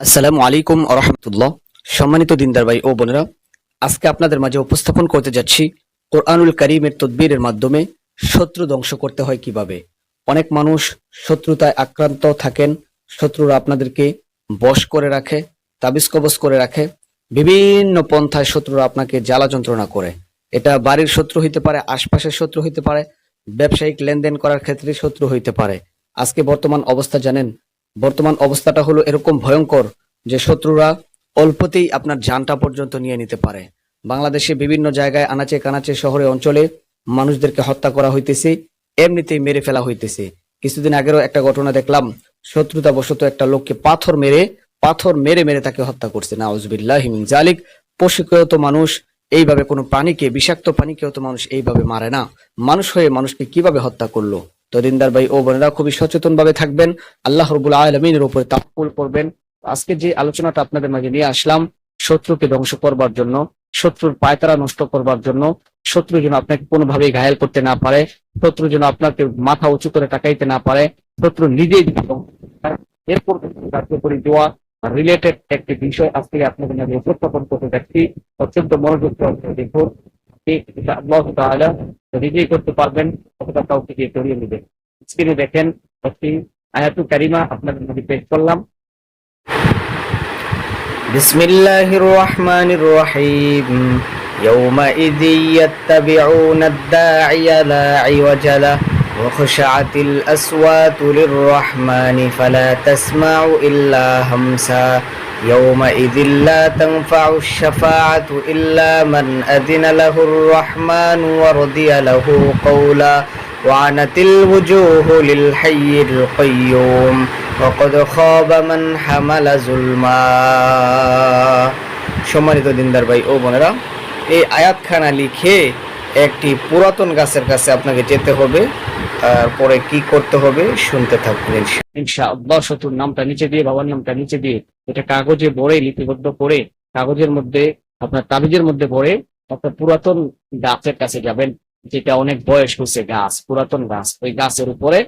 আসসালামু আলাইকুম রহমতুল্লাহ। সম্মানিত দিনদার ভাই ও বোনেরা, আজকে আপনাদের মাঝে উপস্থাপন করতে যাচ্ছি কোরআনুল করিমের তদবিরের মাধ্যমে শত্রু ধ্বংস করতে হয় কীভাবে। অনেক মানুষ শত্রুতায় আক্রান্ত থাকেন, শত্রুরা আপনাদেরকে বশ করে রাখে, তাবিজ কবজ করে রাখে, বিভিন্ন পন্থায় শত্রুরা আপনাকে জ্বালা যন্ত্রণা করে। এটা বাড়ির শত্রু হইতে পারে, আশপাশের শত্রু হইতে পারে, ব্যবসায়িক লেনদেন করার ক্ষেত্রে শত্রু হইতে পারে। আজকে বর্তমান অবস্থা জানেন বর্তমান অবস্থাটা হলো এরকম ভয়ঙ্কর যে শত্রুরা অল্পতেই আপনার জানটা পর্যন্ত নিয়ে নিতে পারে। বাংলাদেশে বিভিন্ন জায়গায় আনাচে কানাচে শহরে অঞ্চলে মানুষদেরকে হত্যা করা হইতেছে, এমনিতেই মেরে ফেলা হইতেছে। কিছুদিন আগেরও একটা ঘটনা দেখলাম শত্রুতা বশত একটা লোককে পাথর মেরে পাথর মেরে মেরে তাকে হত্যা করছে। নাউজবিল্লাহ মিন জালিক, পশুকেও মানুষ এইভাবে কোনো প্রাণীকে, বিষাক্ত প্রাণীকেও তো মানুষ এইভাবে মারে না। মানুষ হয়ে মানুষকে কীভাবে হত্যা করল? তো দিনদার ভাই ও বোনেরা খুবই সচেতন ভাবে থাকবেন। আল্লাহ রবুল আলমিনের উপরে তাকুল করবেন। আজকে যে আলোচনাটা আপনাদের মাঝে নিয়ে আসলাম, শত্রুকে ধ্বংস করবার জন্য, শত্রুর পায়তারা নষ্ট করবার জন্য, শত্রু যেন আপনাকে কোনোভাবে ঘায়াল করতে না পারে, শত্রু যেন আপনাকে মাথা উঁচু করে তাকাইতে না পারে, শত্রু নিজেই এরপর কার্যকরী দেওয়া রিলেটেড একটি বিষয় আজকে আপনাদের মাঝে উপস্থাপন করতে যাচ্ছি। অত্যন্ত মনোযোগ দেখুন। আল্লাহ তাআলা নিজেই করতে পারবেন অথবা কাউকে দিয়ে করিয়ে নেবেন স্ক্রিনে দেখেন একটি আয়াতু কারিমা আপনাদের মধ্যে পেশ করলাম بسم الله الرحمن الرحيم يومئذ يتبعون الداعي لا عوج له وخشعت الأصوات للرحمن فلا تسمع إلا همسا يومئذ لا تنفع الشفاعة إلا من أذن له الرحمن ورضي له قولا وعنت الوجوه للحي القيوم وقد خاب من حمل ظلما সম্মানিত দিনদার ভাই ও বোনেরা এই আয়াতখানা লিখে একটি পুরাতন গাছের কাছে আপনাকে যেতে হবে তারপরে কি করতে হবে শুনতে থাকুন ইনশাআল্লাহ। ইনশাআল্লাহ শত্রুর নামটা নিচে দিয়ে বাবার নামটা নিচে দিয়ে এটা কাগজে বড়ে লিপিবদ্ধ করে, কাগজের মধ্যে, আপনার তাবিজের মধ্যে ভরে, আপনার পুরাতন গাছের কাছে যাবেন, যেটা অনেক বয়স হচ্ছে গাছ, পুরাতন গাছ। ওই গাছের উপরে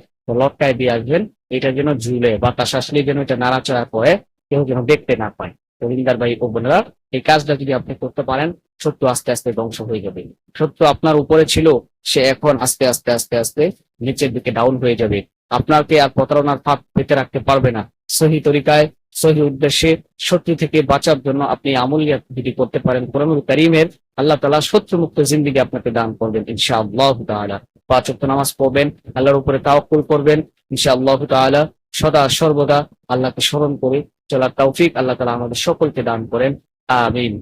লটকায় দিয়ে আসবেন, এটা যেন ঝুলে, বাতাস আসলে যেন এটা নাড়াচাড়া করে, কেউ যেন দেখতে না পায়। তো ভাই ও বোনেরা, এই কাজটা যদি আপনি করতে পারেন, সত্য আস্তে আস্তে ধ্বংস হয়ে যাবে। সত্য আপনার উপরে ছিল, সে এখন আস্তে আস্তে আস্তে আস্তে নিচের দিকে ডাউন হয়ে যাবে। আপনাকে আর প্রতারণার ফাঁদ পেতে রাখতে পারবে না। সহি তরিকায় সহি উদ্দেশ্যে শত্রু থেকে বাঁচার জন্য আপনি আমলিয়া যদি করতে পারেন, কোরআনুল করিমের আল্লাহ তালা শত্রু মুক্ত জিন্দিগি আপনাকে দান করবেন ইনশাআল্লাহ আল্লাহ পাঁচ ওয়াক্ত নামাজ পড়বেন, আল্লাহর উপরে তাওকুল করবেন ইনশা আল্লাহ তালা সদা সর্বদা আল্লাহকে স্মরণ করে চলার তৌফিক আল্লাহ তালা আমাদের সকলকে দান করেন। আমিন।